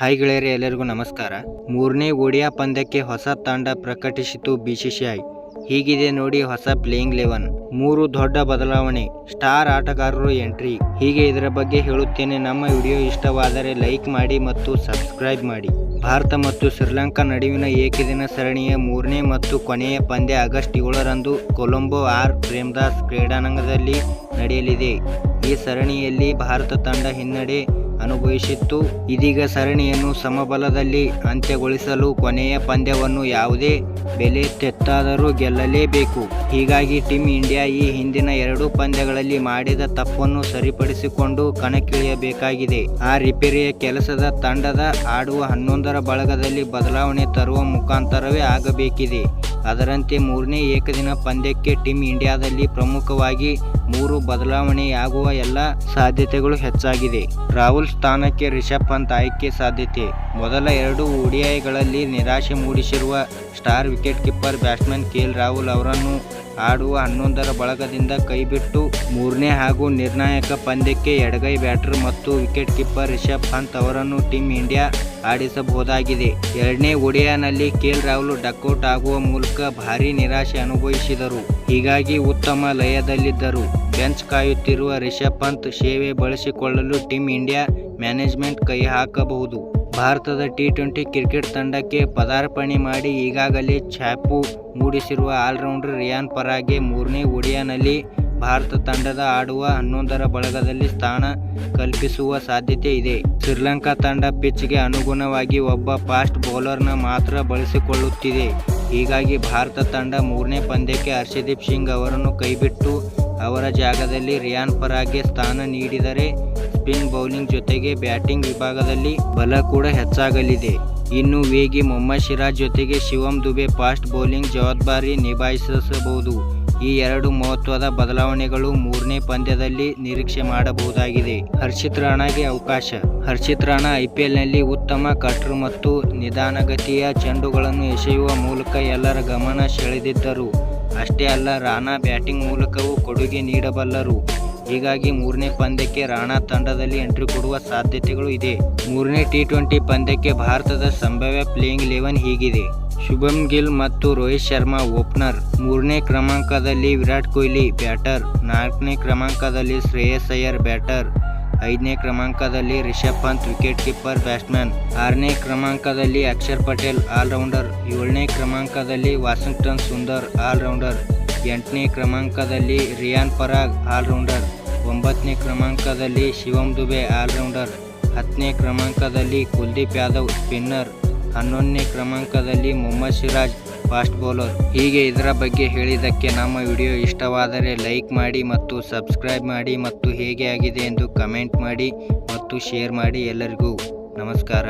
Hi ಗೆಳೆಯರೇ, ಎಲ್ಲರಿಗೂ ನಮಸ್ಕಾರ. ಮೂರನೇ ಒಡಿಯಾ ಪಂದ್ಯಕ್ಕೆ ಹೊಸ ತಂಡ ಪ್ರಕಟಿಸಿತು ಬಿಸಿಸಿಐ ಹೀಗಿದೆ ನೋಡಿ ಹೊಸ ಪ್ಲೇಯಿಂಗ್ ಲೆವೆನ್ ಮೂರು ದೊಡ್ಡ ಬದಲಾವಣೆ ಸ್ಟಾರ್ ಆಟಗಾರರು ಎಂಟ್ರಿ ಹೀಗೆ ಇದರ ಬಗ್ಗೆ ಹೇಳುತ್ತೇನೆ. ನಮ್ಮ ವಿಡಿಯೋ ಇಷ್ಟವಾದರೆ ಲೈಕ್ ಮಾಡಿ ಮತ್ತು ಸಬ್ಸ್ಕ್ರೈಬ್ ಮಾಡಿ. ಭಾರತ ಮತ್ತು ಶ್ರೀಲಂಕಾ ನಡುವಿನ ಏಕದಿನ ಸರಣಿಯ ಮೂರನೇ ಮತ್ತು ಕೊನೆಯ ಪಂದ್ಯ ಆಗಸ್ಟ್ ಏಳರಂದು ಕೊಲಂಬೋ ಆರ್ ಪ್ರೇಮದಾಸ್ ಕ್ರೀಡಾಂಗಣದಲ್ಲಿ ನಡೆಯಲಿದೆ. ಈ ಸರಣಿಯಲ್ಲಿ ಭಾರತ ತಂಡ ಹಿನ್ನಡೆ ಅನುಭವಿಸಿತ್ತು. ಇದೀಗ ಸರಣಿಯನ್ನು ಸಮಬಲದಲ್ಲಿ ಅಂತ್ಯಗೊಳಿಸಲು ಕೊನೆಯ ಪಂದ್ಯವನ್ನು ಯಾವುದೇ ಬೆಲೆ ತೆತ್ತಾದರೂ ಗೆಲ್ಲಲೇಬೇಕು. ಹೀಗಾಗಿ ಟೀಮ್ ಇಂಡಿಯಾ ಈ ಹಿಂದಿನ ಎರಡು ಪಂದ್ಯಗಳಲ್ಲಿ ಮಾಡಿದ ತಪ್ಪನ್ನು ಸರಿಪಡಿಸಿಕೊಂಡು ಕಣಕ್ಕಿಳಿಯಬೇಕಾಗಿದೆ. ಆ ರಿಪೇರಿಯ ಕೆಲಸದ ತಂಡದ ಆಡುವ ಹನ್ನೊಂದರ ಬಳಗದಲ್ಲಿ ಬದಲಾವಣೆ ತರುವ ಮುಖಾಂತರವೇ ಆಗಬೇಕಿದೆ. ಅದರಂತೆ ಮೂರನೇ ಏಕದಿನ ಪಂದ್ಯಕ್ಕೆ ಟೀಮ್ ಇಂಡಿಯಾದಲ್ಲಿ ಪ್ರಮುಖವಾಗಿ ಮೂರು ಬದಲಾವಣೆಯಾಗುವ ಎಲ್ಲ ಸಾಧ್ಯತೆಗಳು ಹೆಚ್ಚಾಗಿದೆ. ರಾಹುಲ್ ಸ್ಥಾನಕ್ಕೆ ರಿಷಬ್ ಪಂತ್ ಆಯ್ಕೆ ಸಾಧ್ಯತೆ. ಮೊದಲ ಎರಡು ಓಡಿಐಗಳಲ್ಲಿ ನಿರಾಶೆ ಮೂಡಿಸಿರುವ star wicket keeper batsman KL Rahul ಅವರನ್ನು ಆಡುವ ಹನ್ನೊಂದರ ಬಳಗದಿಂದ ಕೈಬಿಟ್ಟು ಮೂರನೇ ಹಾಗೂ ನಿರ್ಣಾಯಕ ಪಂದ್ಯಕ್ಕೆ ಎಡಗೈ ಬ್ಯಾಟರ್ ಮತ್ತು ವಿಕೆಟ್ ಕೀಪರ್ ರಿಷಬ್ ಪಂತ್ ಅವರನ್ನು ಟೀಮ್ ಇಂಡಿಯಾ ಆಡಿಸಬಹುದಾಗಿದೆ. ಎರಡನೇ ಒಡಿಯಾನಲ್ಲಿ ಕೆಎಲ್ ರಾಹುಲ್ ಡಕ್ಔಟ್ ಆಗುವ ಮೂಲಕ ಭಾರೀ ನಿರಾಶೆ ಅನುಭವಿಸಿದರು. ಹೀಗಾಗಿ ಉತ್ತಮ ಲಯದಲ್ಲಿದ್ದರು. ಬೆಂಚ್ ಕಾಯುತ್ತಿರುವ ರಿಷಭ್ ಪಂತ್ ಸೇವೆ ಬಳಸಿಕೊಳ್ಳಲು ಟೀಮ್ ಇಂಡಿಯಾ ಮ್ಯಾನೇಜ್ಮೆಂಟ್ ಕೈ ಹಾಕಬಹುದು. ಭಾರತದ ಟಿ ಟ್ವೆಂಟಿ ಕ್ರಿಕೆಟ್ ತಂಡಕ್ಕೆ ಪದಾರ್ಪಣೆ ಮಾಡಿ ಈಗಾಗಲೇ ಛಾಪು ಮೂಡಿಸಿರುವ ಆಲ್ರೌಂಡರ್ ರಿಯಾನ್ ಪರಾಗೆ ಮೂರನೇ ಒಡಿಯಾನಲ್ಲಿ ಭಾರತ ತಂಡದ ಆಡುವ ಹನ್ನೊಂದರ ಬಳಗದಲ್ಲಿ ಸ್ಥಾನ ಕಲ್ಪಿಸುವ ಸಾಧ್ಯತೆ ಇದೆ. ಶ್ರೀಲಂಕಾ ತಂಡ ಪಿಚ್ಗೆ ಅನುಗುಣವಾಗಿ ಒಬ್ಬ ಫಾಸ್ಟ್ ಬೌಲರ್ನ ಮಾತ್ರ ಬಳಸಿಕೊಳ್ಳುತ್ತಿದೆ. ಹೀಗಾಗಿ ಭಾರತ ತಂಡ ಮೂರನೇ ಪಂದ್ಯಕ್ಕೆ ಹರ್ಷದೀಪ್ ಸಿಂಗ್ ಅವರನ್ನು ಕೈಬಿಟ್ಟು ಅವರ ಜಾಗದಲ್ಲಿ ರಿಯಾನ್ ಪರಾಗ್ಗೆ ಸ್ಥಾನ ನೀಡಿದರೆ ಸ್ಪಿನ್ ಬೌಲಿಂಗ್ ಜೊತೆಗೆ ಬ್ಯಾಟಿಂಗ್ ವಿಭಾಗದಲ್ಲಿ ಬಲ ಕೂಡ ಹೆಚ್ಚಾಗಲಿದೆ. ಇನ್ನು ವೇಗಿ ಮೊಹಮ್ಮದ್ ಸಿರಾಜ್ ಜೊತೆಗೆ ಶಿವಂ ದುಬೆ ಫಾಸ್ಟ್ ಬೌಲಿಂಗ್ ಜವಾಬ್ದಾರಿ ನಿಭಾಯಿಸಬಹುದು. ಈ ಎರಡು ಮಹತ್ವದ ಬದಲಾವಣೆಗಳು ಮೂರನೇ ಪಂದ್ಯದಲ್ಲಿ ನಿರೀಕ್ಷೆ ಮಾಡಬಹುದಾಗಿದೆ. ಹರ್ಷಿತ್ ರಾಣಾಗೆ ಅವಕಾಶ. ಹರ್ಷಿತ್ ರಾಣಾ ಐಪಿಎಲ್ನಲ್ಲಿ ಉತ್ತಮ ಕಟ್ರು ಮತ್ತು ನಿಧಾನಗತಿಯ ಚೆಂಡುಗಳನ್ನು ಎಸೆಯುವ ಮೂಲಕ ಎಲ್ಲರ ಗಮನ ಸೆಳೆದಿದ್ದರು. ಅಷ್ಟೇ ಅಲ್ಲ, ರಾಣಾ ಬ್ಯಾಟಿಂಗ್ ಮೂಲಕವೂ ಕೊಡುಗೆ ನೀಡಬಲ್ಲರು. ಹೀಗಾಗಿ ಮೂರನೇ ಪಂದ್ಯಕ್ಕೆ ರಾಣಾ ತಂಡದಲ್ಲಿ ಎಂಟ್ರಿ ಕೊಡುವ ಸಾಧ್ಯತೆಗಳು ಇದೆ. ಮೂರನೇ ಟಿ ಟ್ವೆಂಟಿ ಪಂದ್ಯಕ್ಕೆ ಭಾರತದ ಸಂಭಾವ್ಯ ಪ್ಲೇಯಿಂಗ್ ಲೆವೆನ್ ಹೀಗಿದೆ. ಶುಭಮ್ ಗಿಲ್ ಮತ್ತು ರೋಹಿತ್ ಶರ್ಮಾ ಓಪನರ್. ಮೂರನೇ ಕ್ರಮಾಂಕದಲ್ಲಿ ವಿರಾಟ್ ಕೊಹ್ಲಿ ಬ್ಯಾಟರ್. ನಾಲ್ಕನೇ ಕ್ರಮಾಂಕದಲ್ಲಿ ಶ್ರೇಯಸ್ ಅಯ್ಯರ್ ಬ್ಯಾಟರ್. ಐದನೇ ಕ್ರಮಾಂಕದಲ್ಲಿ Rishabh Pant wicket keeper batsman. ಆರನೇ ಕ್ರಮಾಂಕದಲ್ಲಿ ಅಕ್ಷರ್ ಪಟೇಲ್ ಆಲ್ರೌಂಡರ್. ಏಳನೇ ಕ್ರಮಾಂಕದಲ್ಲಿ ವಾಷಿಂಗ್ಟನ್ ಸುಂದರ್ ಆಲ್ರೌಂಡರ್. ಎಂಟನೇ ಕ್ರಮಾಂಕದಲ್ಲಿ ರಿಯಾನ್ ಪರಾಗ್ ಆಲ್ರೌಂಡರ್. ಒಂಬತ್ತನೇ ಕ್ರಮಾಂಕದಲ್ಲಿ ಶಿವಂ ದುಬೆ ಆಲ್ರೌಂಡರ್. ಹತ್ತನೇ ಕ್ರಮಾಂಕದಲ್ಲಿ ಕುಲ್ದೀಪ್ ಯಾದವ್ ಸ್ಪಿನ್ನರ್. ಹನ್ನೊಂದನೇ ಕ್ರಮಾಂಕದಲ್ಲಿ ಮೊಹಮ್ಮದ್ ಸಿರಾಜ್ ಫಾಸ್ಟ್ ಬೌಲರ್. ಹೀಗೆ ಇದರ ಬಗ್ಗೆ ಹೇಳಿದ್ದಕ್ಕೆ ನಮ್ಮ ವಿಡಿಯೋ ಇಷ್ಟವಾದರೆ ಲೈಕ್ ಮಾಡಿ ಮತ್ತು ಸಬ್ಸ್ಕ್ರೈಬ್ ಮಾಡಿ ಮತ್ತು ಹೇಗೆ ಆಗಿದೆ ಎಂದು ಕಮೆಂಟ್ ಮಾಡಿ ಮತ್ತು ಶೇರ್ ಮಾಡಿ ಎಲ್ಲರಿಗೂ ನಮಸ್ಕಾರ.